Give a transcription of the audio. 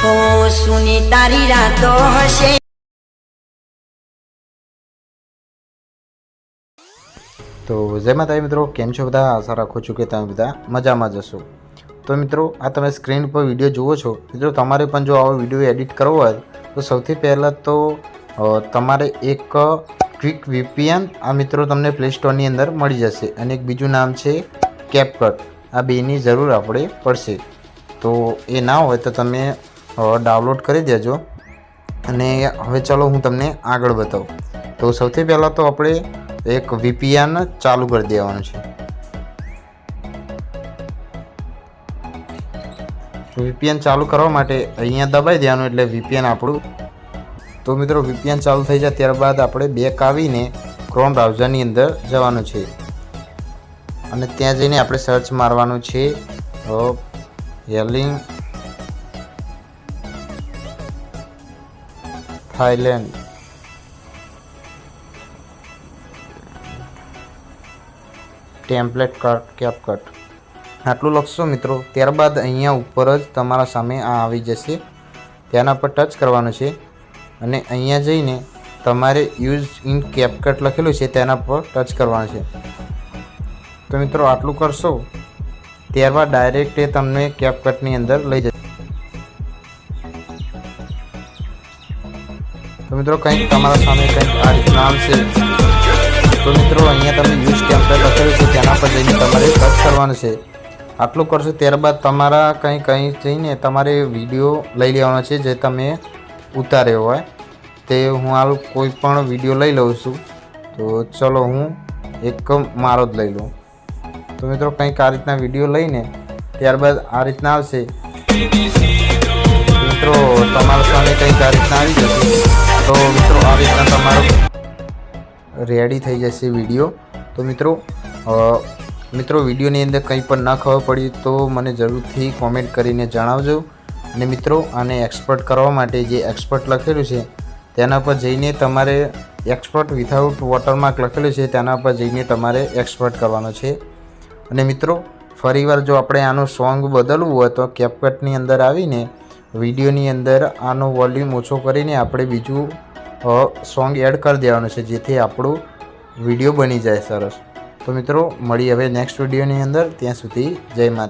સુની તારી રાતો હશે. તો જય માતાજી મિત્રો, કેમ છો બધા? આશા રાખું છું કે તમે બધા મજામાં જશો તો મિત્રો, આ તમે સ્ક્રીન પર વીડિયો જુઓ છો. મિત્રો, તમારે પણ જો આવો વીડિયો એડિટ કરવો હોય, તો સૌથી પહેલાં તો તમારે એક ક્વિક વીપીએન આ મિત્રો તમને પ્લે સ્ટોરની અંદર મળી જશે. અને એક બીજું નામ છે કેપકટ આ બેની જરૂર આપણે પડશે. તો એ ના હોય તો તમે ડાઉનલોડ કરી દેજો. અને હવે ચાલો હું તમને આગળ બતાવું. તો સૌથી પહેલાં તો આપણે એક વીપીએન ચાલુ કરી દેવાનું છે. વીપીએન ચાલુ કરવા માટે અહીંયા દબાઈ દેવાનું એટલે વીપીએન આપણું. તો મિત્રો વીપીએન ચાલુ થઈ જાય ત્યારબાદ આપણે બેક આવીને ક્રોમ બ્રાઉઝરની અંદર જવાનું છે. અને ત્યાં જઈને આપણે સર્ચ મારવાનું છે. હેલિંગ થાઈલેન્ડ ટેમ્પલેટ કટ કેપકટ આટલું લખશો મિત્રો, ત્યારબાદ અહીંયા ઉપર જ તમારા સામે આ આવી જશે. તેના પર ટચ કરવાનું છે. અને અહીંયા જઈને તમારે યુઝ ઇન કેપકટ લખેલું છે, તેના પર ટચ કરવાનું છે. તો મિત્રો, આટલું કરશો, ત્યારબાદ ડાયરેક્ટ એ તમને કેપકટની અંદર લઈ જશે. તો મિત્રો કંઈક તમારા સામે કંઈક આ રીતના આવશે. તો મિત્રો અહીંયા તમે યુઝ ટેમ્પલેટ લખેલું છે, તેના પર જઈને તમારે ટચ કરવાનું છે. આટલું કરશો ત્યારબાદ તમારા કંઈ કંઈ જઈને તમારે વીડિયો લઈ લેવાનો છે, જે તમે ઉતાર્યો હોય. તે હું હાલ કોઈ પણ વીડિયો લઈ લઉં છું. તો ચલો હું એક મારો જ લઈ લઉં. તો મિત્રો કંઈક આ રીતના વીડિયો લઈને ત્યારબાદ આ રીતના આવશે. મિત્રો તમારા સામે કંઈક આ રીતના આવી જશે. તો મિત્રો, આ રીતના તમારો રેડી થઈ જશે વીડિયો તો મિત્રો મિત્રો, વિડીયોની અંદર કંઈ પણ ના ખબર પડી તો મને જરૂરથી કોમેન્ટ કરીને જણાવજો. અને મિત્રો, આને એક્સપર્ટ કરવા માટે જે એક્સપર્ટ લખેલું છે, તેના પર જઈને તમારે એક્સપર્ટ વિથઆઉટ વોટરમાર્ક લખેલું છે, તેના પર જઈને તમારે એક્સપર્ટ કરવાનો છે. અને મિત્રો, ફરીવાર જો આપણે આનું સોંગ બદલવું હોય તો કેપકટની અંદર આવીને વિડીયોની અંદર આનો વોલ્યુમ ઓછો કરીને આપણે બીજું સોંગ એડ કરી દેવાનું છે, જેથી આપણું વીડિયો બની જાય સરસ. તો મિત્રો મળી હવે નેક્સ્ટ વિડીયોની અંદર. ત્યાં સુધી જય માતા.